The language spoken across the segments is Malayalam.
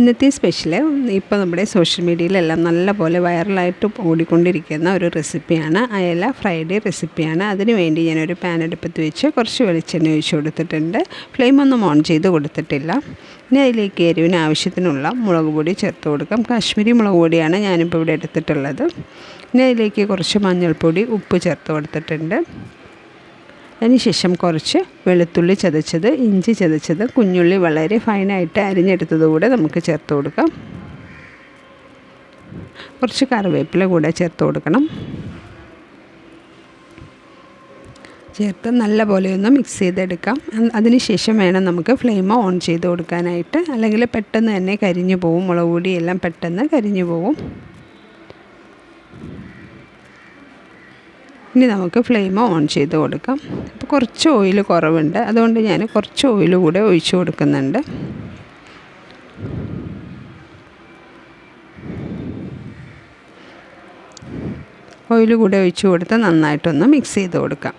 ഇന്നത്തെ സ്പെഷ്യൽ ഇപ്പോൾ നമ്മുടെ സോഷ്യൽ മീഡിയയിലെല്ലാം നല്ലപോലെ വൈറലായിട്ട് ഓടിക്കൊണ്ടിരിക്കുന്ന ഒരു റെസിപ്പിയാണ് അയല ഫ്രൈഡേ റെസിപ്പിയാണ് അതിന് വേണ്ടി ഞാനൊരു പാൻ അടുപ്പത്ത് വെച്ച് കുറച്ച് വെളിച്ചെണ്ണ ഒഴിച്ച് കൊടുത്തിട്ടുണ്ട്. ഫ്ലെയിം ഒന്നും ഓൺ ചെയ്ത് കൊടുത്തിട്ടില്ല. ഇനി അതിലേക്ക് എരിവിന് ആവശ്യത്തിനുള്ള മുളക് പൊടി ചേർത്ത് കൊടുക്കാം. കാശ്മീരി മുളക് പൊടിയാണ് ഞാനിപ്പോൾ ഇവിടെ എടുത്തിട്ടുള്ളത്. ഇനി അതിലേക്ക് കുറച്ച് മഞ്ഞൾപ്പൊടി ഉപ്പ് ചേർത്ത് കൊടുത്തിട്ടുണ്ട്. അതിനുശേഷം കുറച്ച് വെളുത്തുള്ളി ചതച്ചത് ഇഞ്ചി ചതച്ചത് കുഞ്ഞുള്ളി വളരെ ഫൈനായിട്ട് അരിഞ്ഞെടുത്തത് കൂടെ നമുക്ക് ചേർത്ത് കൊടുക്കാം. കുറച്ച് കറിവേപ്പില കൂടെ ചേർത്ത് കൊടുക്കണം. ചേർത്ത് നല്ല പോലെ ഒന്ന് മിക്സ് ചെയ്തെടുക്കാം. അതിനുശേഷം വേണം നമുക്ക് ഫ്ലെയിം ഓൺ ചെയ്ത് കൊടുക്കാനായിട്ട്. അല്ലെങ്കിൽ പെട്ടെന്ന് തന്നെ കരിഞ്ഞു പോവും. മുളക് പൊടിയെല്ലാം പെട്ടെന്ന് കരിഞ്ഞു പോവും. ഇനി നമുക്ക് ഫ്ലെയിം ഓൺ ചെയ്ത് കൊടുക്കാം. അപ്പോൾ കുറച്ച് ഓയിൽ കുറവുണ്ട്. അതുകൊണ്ട് ഞാൻ കുറച്ച് ഓയിൽ കൂടെ ഒഴിച്ചു കൊടുക്കുന്നുണ്ട്. ഓയിൽ കൂടെ ഒഴിച്ചു കൊടുത്ത് നന്നായിട്ടൊന്ന് മിക്സ് ചെയ്ത് കൊടുക്കാം.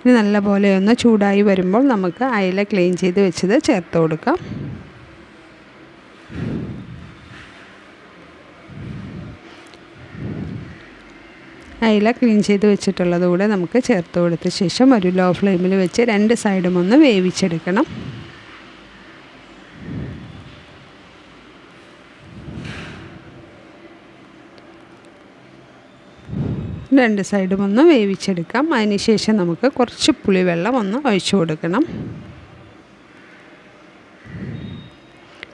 ഇനി നല്ലപോലെ ഒന്ന് ചൂടായി വരുമ്പോൾ നമുക്ക് അയില ക്ലീൻ ചെയ്ത് വെച്ചത് ചേർത്ത് കൊടുക്കാം. അയില ക്ലീൻ ചെയ്ത് വെച്ചിട്ടുള്ളത് കൂടെ നമുക്ക് ചേർത്ത് കൊടുത്ത ശേഷം ഒരു ലോ ഫ്ലെയിമിൽ വെച്ച് രണ്ട് സൈഡും ഒന്ന് വേവിച്ചെടുക്കണം. രണ്ട് സൈഡും ഒന്ന് വേവിച്ചെടുക്കാം. അതിനുശേഷം നമുക്ക് കുറച്ച് പുളിവെള്ളം ഒന്ന് ഒഴിച്ചു കൊടുക്കണം.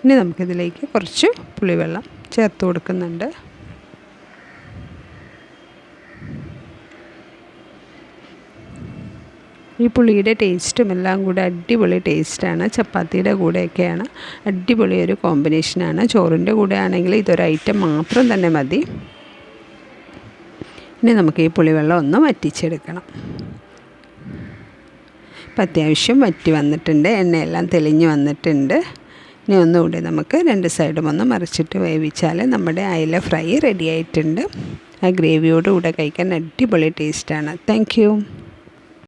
ഇനി നമുക്കിതിലേക്ക് കുറച്ച് പുളിവെള്ളം ചേർത്ത് കൊടുക്കുന്നുണ്ട്. ഈ പുളിയുടെ ടേസ്റ്റും എല്ലാം കൂടെ അടിപൊളി ടേസ്റ്റാണ് ചപ്പാത്തിയുടെ കൂടെയൊക്കെയാണ്. അടിപൊളി ഒരു കോമ്പിനേഷനാണ് ചോറിന്റെ കൂടെ ആണെങ്കിൽ ഇതൊരു ഐറ്റം മാത്രം തന്നെ മതി. ഇനി നമുക്ക് ഈ പുളിവെള്ളം ഒന്ന് വറ്റിച്ചെടുക്കണം. ഇപ്പം അത്യാവശ്യം വറ്റി വന്നിട്ടുണ്ട്. എണ്ണയെല്ലാം തെളിഞ്ഞ് വന്നിട്ടുണ്ട്. ഇനി ഒന്നുകൂടി നമുക്ക് രണ്ട് സൈഡും ഒന്ന് മറിച്ചിട്ട് വേവിച്ചാൽ നമ്മുടെ അയില ഫ്രൈ റെഡി ആയിട്ടുണ്ട്. ആ ഗ്രേവിയോട് കൂടെ കഴിക്കാൻ അടിപൊളി ടേസ്റ്റാണ് താങ്ക്